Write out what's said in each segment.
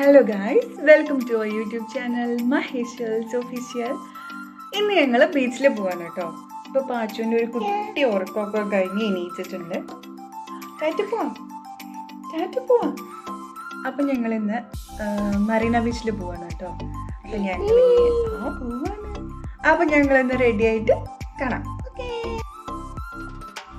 Hello guys welcome to our YouTube channel മഹേഷ്യൽസ് official ഇന്ന് ഞങ്ങൾ ബീച്ചിൽ പോവാണ് കേട്ടോ. ഇപ്പോൾ പാച്ചുവിന്റെ ഒരു കുട്ടി ഉറക്കമൊക്കെ കഴിഞ്ഞ് എണീച്ചിട്ടുണ്ട് ടാറ്റ പോവാം. ടാറ്റ പോവാം. അപ്പം ഞങ്ങൾ ഇന്ന് മറീന ബീച്ചിൽ പോവാണ് കേട്ടോ. അപ്പം ഞങ്ങൾ ആ പോവാണ്. അപ്പം ഞങ്ങൾ ഇന്ന് റെഡി ആയിട്ട് കാണാം.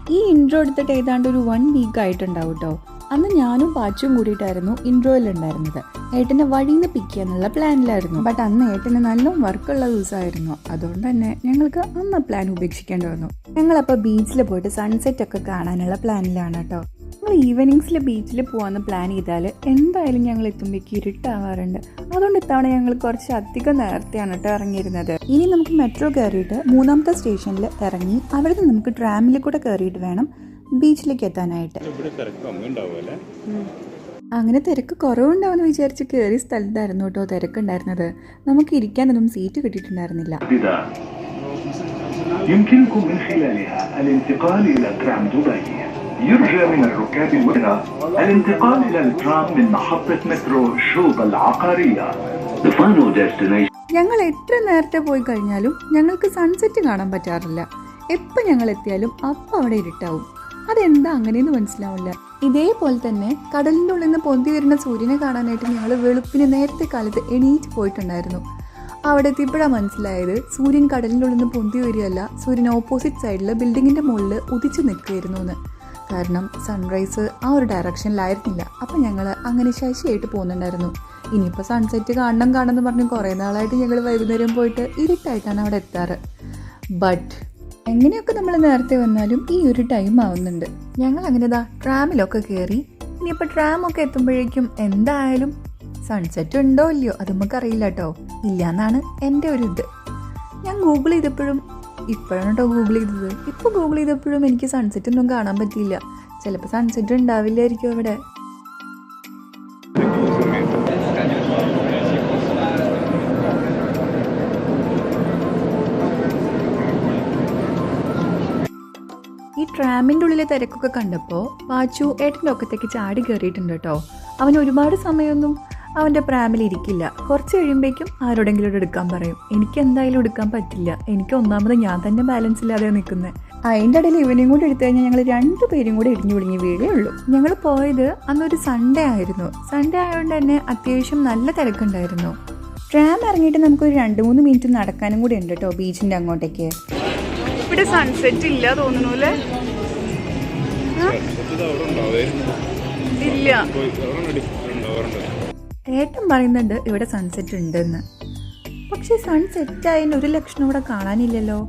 ഈ ഇൻട്രോ എടുത്തിട്ട് ഏതാണ്ട് ഒരു വൺ വീക്ക് ആയിട്ടുണ്ടാവും കേട്ടോ. അന്ന് ഞാനും പാച്ചും കൂടിയിട്ടായിരുന്നു ഇൻട്രോയിലുണ്ടായിരുന്നത് ഏട്ടനെ വഴിയിൽ നിന്ന് പിക്ക് ചെയ്യാനുള്ള പ്ലാനിലായിരുന്നു ബട്ട് അന്ന് ഏട്ടന് നല്ല വർക്കുള്ള ദിവസമായിരുന്നു. അതുകൊണ്ട് തന്നെ ഞങ്ങൾക്ക് അന്ന് പ്ലാൻ ഉപേക്ഷിക്കേണ്ടി വന്നു. ഞങ്ങളപ്പോൾ ബീച്ചിൽ പോയിട്ട് സൺസെറ്റ് ഒക്കെ കാണാനുള്ള പ്ലാനിലാണ് കേട്ടോ ഞങ്ങൾ ഈവനിങ്സിൽ ബീച്ചിൽ പോകാമെന്ന് പ്ലാൻ ചെയ്താൽ എന്തായാലും ഞങ്ങൾ എത്തുമ്പോഴേക്ക് ഇരുട്ടാവാറുണ്ട്. അതുകൊണ്ട് ഇത്തവണ ഞങ്ങൾ കുറച്ച് അധികം നേരത്തെയാണ് കേട്ടോ ഇറങ്ങിയിരുന്നത്. ഇനി നമുക്ക് മെട്രോ കയറിയിട്ട് മൂന്നാമത്തെ സ്റ്റേഷനിൽ ഇറങ്ങി അവിടുന്ന് നമുക്ക് ട്രാമിൽ കൂടെ കയറിയിട്ട് വേണം. ബീച്ചിലേക്ക് എത്താനായിട്ട് ഇവിടെ തിരക്ക് കമ്മിയുണ്ടാവുമല്ലേ അങ്ങനെ തിരക്ക് കുറവുണ്ടാവുമെന്ന് വിചാരിച്ച് കയറിയ സ്ഥലത്തായിരുന്നു കേട്ടോ തിരക്കുണ്ടായിരുന്നത് നമുക്ക് ഇരിക്കാനൊന്നും സീറ്റ് കിട്ടിയിട്ടുണ്ടായിരുന്നില്ല البداية يمكنكم من خلالها الانتقال إلى ترام دبي يرجى من الركاب الوجهة الانتقال إلى الترام من محطة مترو شوب العقارية The final destination ഞങ്ങൾ എത്ര നേരത്തെ പോയി കഴിഞ്ഞാലും ഞങ്ങൾക്ക് സൺസെറ്റ് കാണാൻ പറ്റാറില്ല എപ്പോൾ ഞങ്ങൾ എത്തിയാലും അപ്പം അവിടെ ഇരുട്ടാവും അതെന്താ അങ്ങനെയെന്ന് മനസ്സിലാവില്ല. ഇതേപോലെ തന്നെ കടലിന്റെ ഉള്ളിൽ നിന്ന് പൊന്തി വരുന്ന സൂര്യനെ കാണാനായിട്ട് ഞങ്ങൾ വെളുപ്പിന് നേരത്തെ കാലത്ത് എണീറ്റ് പോയിട്ടുണ്ടായിരുന്നു. അവിടെ എത്തിയപ്പോഴാണ് മനസ്സിലായത് സൂര്യൻ കടലിന്റെ ഉള്ളിൽ നിന്ന് പൊന്തി വരികയല്ല സൂര്യൻ ഓപ്പോസിറ്റ് സൈഡിൽ ബിൽഡിങ്ങിന്റെ മുകളിൽ ഉദിച്ചു നിൽക്കുകയായിരുന്നു എന്ന് കാരണം സൺറൈസ് ആ ഒരു ഡയറക്ഷനിലായിരുന്നില്ല അപ്പം ഞങ്ങൾ അങ്ങനെ ശശിയായിട്ട് പോകുന്നുണ്ടായിരുന്നു ഇനിയിപ്പോൾ സൺസെറ്റ് കാണണം കാണണം എന്ന് പറഞ്ഞ് കുറേ നാളായിട്ട് ഞങ്ങൾ വൈകുന്നേരം പോയിട്ട് ഇരുട്ടായിട്ടാണ് അവിടെ എത്താറ്. ബട്ട് എങ്ങനെയൊക്കെ നമ്മൾ നേരത്തെ വന്നാലും ഈ ഒരു ടൈം ആവുന്നുണ്ട്. ഞങ്ങൾ അങ്ങനെ ദാ ട്രാമിലൊക്കെ കയറി ഇനിയിപ്പോൾ ട്രാമൊക്കെ എത്തുമ്പോഴേക്കും എന്തായാലും സൺസെറ്റ് ഉണ്ടോ ഇല്ലയോ അത് നമുക്കറിയില്ല കേട്ടോ ഇല്ല എന്നാണ് എന്റെ ഒരു ഇത്. ഞാൻ ഗൂഗിൾ ചെയ്തപ്പോഴും ഇപ്പോഴാണ് കേട്ടോ ഗൂഗിൾ ചെയ്തത്. ഇപ്പോൾ ഗൂഗിൾ ചെയ്തപ്പോഴും എനിക്ക് സൺസെറ്റ് ഒന്നും കാണാൻ പറ്റിയില്ല. ചിലപ്പോൾ സൺസെറ്റ് ഉണ്ടാവില്ലായിരിക്കും അവിടെ. ട്രാമിന്റെ ഉള്ളിലെ തിരക്കൊക്കെ കണ്ടപ്പോൾ പാച്ചു ഏട്ടന്റെ ഒക്കത്തേക്ക് ചാടി കയറിയിട്ടുണ്ട് കേട്ടോ. അവൻ ഒരുപാട് സമയമൊന്നും അവന്റെ പ്രാമിൽ ഇരിക്കില്ല. കുറച്ച് കഴിയുമ്പോഴേക്കും ആരോടെങ്കിലും എടുക്കാൻ പറയും. എനിക്ക് എന്തായാലും എടുക്കാൻ പറ്റില്ല. എനിക്ക് ഒന്നാമത് ഞാൻ തന്നെ ബാലൻസ് ഇല്ലാതെ നിൽക്കുന്നത് അതിന്റെ ഇടയിൽ ഇവനെയും കൂടി എടുത്തു കഴിഞ്ഞാൽ ഞങ്ങൾ രണ്ട് പേരും കൂടി ഇടിഞ്ഞു വിളിഞ്ഞ് വീഴേ ഉള്ളൂ. ഞങ്ങൾ പോയത് അന്നൊരു സൺഡേ ആയിരുന്നു. സൺഡേ ആയതുകൊണ്ട് തന്നെ അത്യാവശ്യം നല്ല തിരക്കുണ്ടായിരുന്നു. ട്രാം ഇറങ്ങിയിട്ട് നമുക്കൊരു രണ്ട് മൂന്ന് മിനിറ്റ് നടക്കാനും കൂടി ഉണ്ട് കേട്ടോ ബീച്ചിന്റെ അങ്ങോട്ടേക്ക്. ഇവിടെ സൺസെറ്റ് ഇല്ല തോന്നുന്നു അല്ലേ? ഇല്ല. ഏട്ടൻ പറയുന്നുണ്ട് ഇവിടെ സൺസെറ്റ് ഉണ്ടെന്ന്. പക്ഷെ സൺസെറ്റ് ആയതിന് ഒരു ലക്ഷണം ഇവിടെ കാണാനില്ലല്ലോ.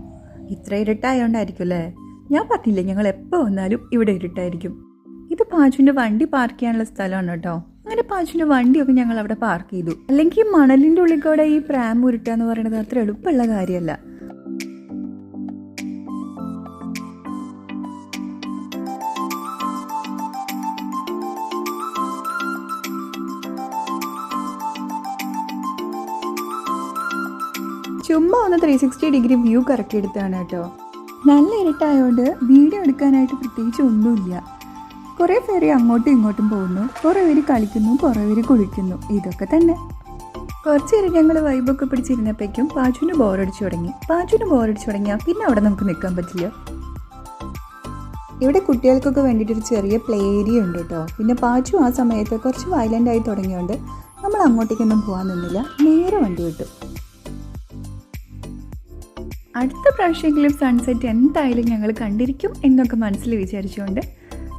ഇത്ര ഇരുട്ടായോണ്ടായിരിക്കും അല്ലേ ഞാൻ പറഞ്ഞില്ലേ ഞങ്ങൾ എപ്പോ വന്നാലും ഇവിടെ ഇരുട്ടായിരിക്കും. ഇത് പാജുവിന്റെ വണ്ടി പാർക്ക് ചെയ്യാനുള്ള സ്ഥലമാണ് കേട്ടോ. അങ്ങനെ പാജുവിന്റെ വണ്ടിയൊക്കെ ഞങ്ങൾ അവിടെ പാർക്ക് ചെയ്തു. അല്ലെങ്കിൽ മണലിന്റെ ഉള്ളിൽ കൂടെ ഈ പ്രാം ഉരുട്ടുക എന്ന് പറയുന്നത് അത്ര എളുപ്പമുള്ള കാര്യമല്ല. ചുമ്മാ ഒന്ന് three sixty degree view correct എടുത്താണ് കേട്ടോ. നല്ല ഇരുട്ടായതുകൊണ്ട് വീഡിയോ എടുക്കാനായിട്ട് പ്രത്യേകിച്ച് ഒന്നുമില്ല. കുറേ പേര് അങ്ങോട്ടും ഇങ്ങോട്ടും പോകുന്നു. കുറേ പേര് കളിക്കുന്നു കുറേ പേര് കുളിക്കുന്നു. ഇതൊക്കെ തന്നെ. കുറച്ച് നേരം ഞങ്ങൾ വൈബൊക്കെ പിടിച്ചിരുന്നപ്പോഴേക്കും പാച്ചുവിന് ബോറടിച്ചു തുടങ്ങി. പാച്ചുവിന് ബോറടിച്ചു തുടങ്ങിയാൽ പിന്നെ അവിടെ നമുക്ക് നിൽക്കാൻ പറ്റില്ല. ഇവിടെ കുട്ടികൾക്കൊക്കെ വേണ്ടിയിട്ട് ഒരു ചെറിയ പ്ലേ ഏരിയ ഉണ്ട് കേട്ടോ. പിന്നെ പാച്ചു ആ സമയത്ത് കുറച്ച് വയലന്റ് ആയി തുടങ്ങിയോണ്ട് നമ്മൾ അങ്ങോട്ടേക്കൊന്നും പോകാൻ നിന്നില്ല. നേരെ വണ്ടി വിട്ടു. അടുത്ത പ്രാവശ്യമെങ്കിലും സൺസെറ്റ് എന്തായാലും ഞങ്ങൾ കണ്ടിരിക്കും എന്നൊക്കെ മനസ്സിൽ വിചാരിച്ചുകൊണ്ട്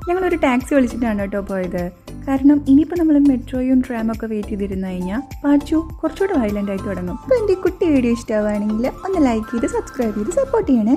ഞങ്ങളൊരു ടാക്സി വിളിച്ചിട്ടാണ് കേട്ടോ പോയത്. കാരണം ഇനിയിപ്പോൾ നമ്മൾ മെട്രോയും ട്രാമൊക്കെ വെയിറ്റ് ചെയ്തിരുന്നു കഴിഞ്ഞാൽ പാച്ചു കുറച്ചുകൂടെ വയലന്റ് ആയി തുടങ്ങും. അപ്പോൾ എന്റെ കുട്ടി വീഡിയോ ഇഷ്ടമാവുകയാണെങ്കിൽ ഒന്ന് ലൈക്ക് ചെയ്ത് സബ്സ്ക്രൈബ് ചെയ്ത് സപ്പോർട്ട് ചെയ്യണേ.